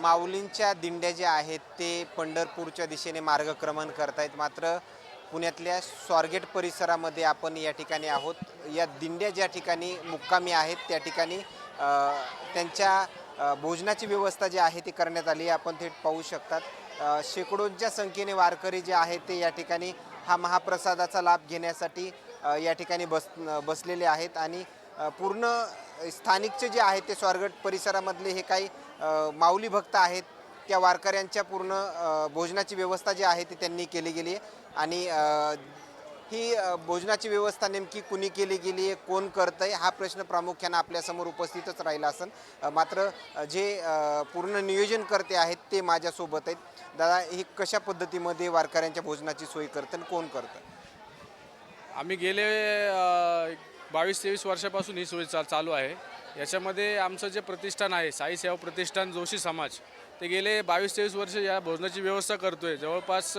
माऊलींच्या दिंड्या ज्या आहेत ते पंढरपूरच्या दिशेने मार्गक्रमण करत आहेत मात्र पुण्यातल्या स्वारगेट परिसरामध्ये आपण या ठिकाणी आहोत. या दिंड्या ज्या ठिकाणी मुक्कामी आहेत त्या ठिकाणी त्यांच्या भोजनाची व्यवस्था जी आहे ती करण्यात आली आपण थेट पाहू शकतात. शेकडोंच्या संख्येने वारकरी जे आहेत ते या ठिकाणी हा महाप्रसादाचा लाभ घेण्यासाठी या ठिकाणी बस बसलेले आहेत. आणि पूर्ण स्थानिकचे जे आहेत ते स्वारगट परिसरामधले हे काही माऊली भक्त आहेत त्या वारकऱ्यांच्या पूर्ण भोजनाची व्यवस्था जी आहे ती त्यांनी केली गेली आहे. आणि ही भोजनाची व्यवस्था नेमकी कुणी केली गेली आहे कोण करतं आहे हा प्रश्न प्रामुख्यानं आपल्यासमोर उपस्थितच राहिला असेल मात्र जे पूर्ण नियोजन करते आहेत ते माझ्यासोबत आहेत. दादा ही कशा पद्धतीमध्ये वारकऱ्यांच्या भोजनाची सोय करतं आणि कोण करतं आम्ही गेले बावीस तेवीस वर्षापासून ही सोय चा चालू आहे. याच्यामध्ये आमचं जे प्रतिष्ठान आहे साई सेवा प्रतिष्ठान जोशी समाज ते गेले बावीस तेवीस वर्ष या भोजनाची व्यवस्था करतो आहे जवळपास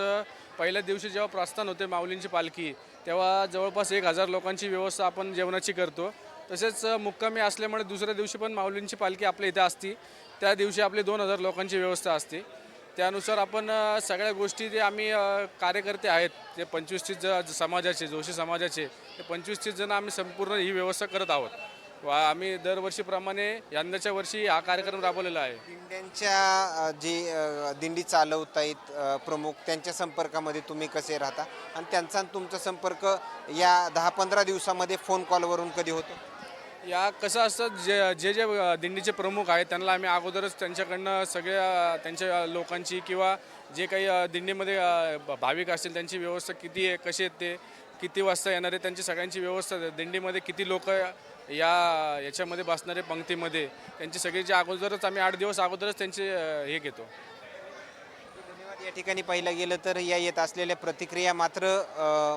पहिल्या दिवशी जेव्हा प्रस्थान होते माऊलींची पालखी तेव्हा जवळपास एक हजार लोकांची व्यवस्था आपण जेवणाची करतो. तसेच मुक्कामी असल्यामुळे दुसऱ्या दिवशी पण माऊलींची पालखी आपल्या इथे असती. त्या दिवशी आपली दोन हजार लोकांची व्यवस्था असते. त्यानुसार आपण सगळ्या गोष्टी जे आम्ही कार्यकर्ते आहेत ते पंचवीस तीस ज समाजाचे जोशी समाजाचे ते पंचवीस तीस जण आम्ही संपूर्ण ही व्यवस्था करत आहोत. वा आम्ही दरवर्षीप्रमाणे यंदाच्या वर्षी हा कार्यक्रम राबवलेला आहे. दिंड्यांच्या जे दिंडी चालवता येत प्रमुख त्यांच्या संपर्कामध्ये तुम्ही कसे राहता? आणि त्यांचा आणि तुमचा संपर्क या दहा पंधरा दिवसामध्ये फोन कॉलवरून कधी होतो? या कसं असतं जे जे जे दिंडीचे प्रमुख आहेत त्यांना आम्ही अगोदरच त्यांच्याकडनं सगळ्या त्यांच्या लोकांची किंवा जे काही दिंडीमध्ये भाविक असतील त्यांची व्यवस्था किती आहे कशी आहेत ते किती वाजता येणार आहे त्यांची सगळ्यांची व्यवस्था दिंडीमध्ये किती लोक या याच्यामध्ये बसणारे पंक्तीमध्ये त्यांची सगळीच्या अगोदरच आम्ही आठ दिवस अगोदरच त्यांचे हे घेतो. या ठिकाणी पाहिलं गेलं तर या येत असलेल्या प्रतिक्रिया मात्र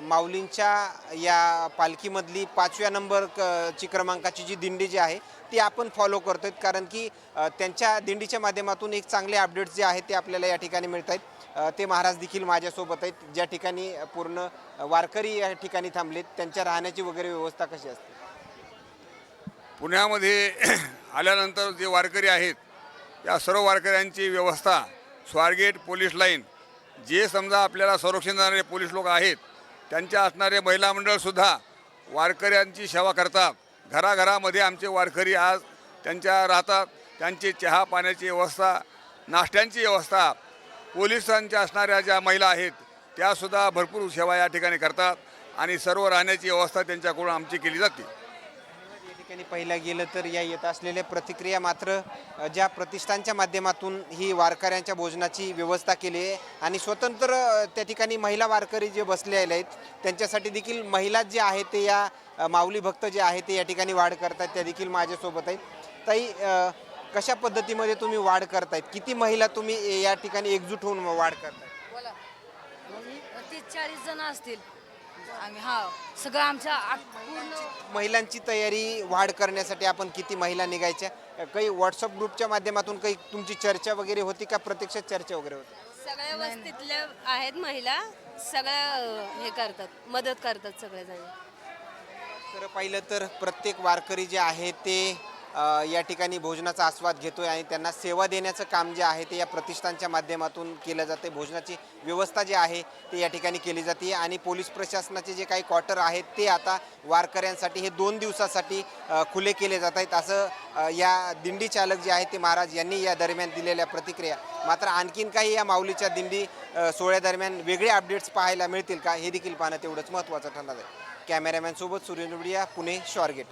माऊलींच्या या पालखीमधली पाचव्या नंबर क- ची क्रमांकाची जी दिंडी जी आहे ती आपण फॉलो करतो आहेत कारण की त्यांच्या दिंडीच्या माध्यमातून एक चांगले अपडेट्स जे आहेत ते आपल्याला या ठिकाणी मिळत आहेत ते महाराज देखील माझ्यासोबत आहेत ज्या ठिकाणी पूर्ण वारकरी या ठिकाणी थांबलेत. त्यांच्या राहण्याची वगैरे व्यवस्था कशी असते? पुण्यामध्ये आल्यानंतर जे वारकरी आहेत त्या सर्व वारकऱ्यांची व्यवस्था स्वारगेट पोलीस लाईन जे समजा आपल्याला संरक्षण देणारे पोलीस लोक आहेत त्यांच्या असणारे महिला मंडळसुद्धा वारकऱ्यांची सेवा करतात. घराघरामध्ये आमचे वारकरी आज त्यांच्या राहतात त्यांची चहा पाण्याची व्यवस्था नाश्त्यांची व्यवस्था पोलिसांच्या असणाऱ्या ज्या महिला आहेत त्यासुद्धा भरपूर सेवा या ठिकाणी करतात आणि सर्व राहण्याची व्यवस्था त्यांच्याकडून आमची केली जाते. ठिकाणी पाहिलं गेलं तर या येत असलेल्या प्रतिक्रिया मात्र ज्या प्रतिष्ठानच्या माध्यमातून ही वारकऱ्यांच्या भोजनाची व्यवस्था केली आहे आणि स्वतंत्र त्या ठिकाणी महिला वारकरी जे बसले आहेत त्यांच्यासाठी देखील महिला जे आहेत ते या माऊली भक्त जे आहेत ते या ठिकाणी वाढ करतात त्या देखील माझ्यासोबत आहेत. ताई कशा पद्धतीमध्ये तुम्ही वाढ करतायत? किती महिला तुम्ही या ठिकाणी एकजूट होऊन वाढ करताय तीस चाळीस जण असतील. आम्ही हा सगळं आमच्या पूर्ण महिलांची तयारी वाढ करण्यासाठी आपण किती महिला निघायच्या? काही व्हॉट्सअप ग्रुपच्या माध्यमातून काही तुमची चर्चा वगैरे होती का? प्रत्यक्षात चर्चा वगैरे होती? सगळ्या वस्तीतल्या आहेत महिला. सगळ्या हे करतात मदत करतात सगळेजण. तर पाहिलं तर प्रत्येक वारकरी जे आहे ते या ठिकाणी भोजनाचा आस्वाद घेतोय आणि त्यांना सेवा देण्याचं काम जे आहे ते या प्रतिष्ठानच्या माध्यमातून केलं जाते. भोजनाची व्यवस्था जी आहे ती या ठिकाणी केली जाते आणि पोलीस प्रशासनाचे जे काही क्वार्टर आहेत ते आता वारकऱ्यांसाठी हे दोन दिवसासाठी खुले केले जात आहेत. असं या दिंडी चालक जे आहेत ते महाराज यांनी या दरम्यान दिलेल्या प्रतिक्रिया. मात्र आणखीन काही या माऊलीच्या दिंडी सोहळ्यादरम्यान वेगळे अपडेट्स पाहायला मिळतील का हे देखील पाहणं तेवढंच महत्त्वाचं ठरणार आहे. कॅमेरामॅनसोबत सोबत पुणे शॉर्गेट.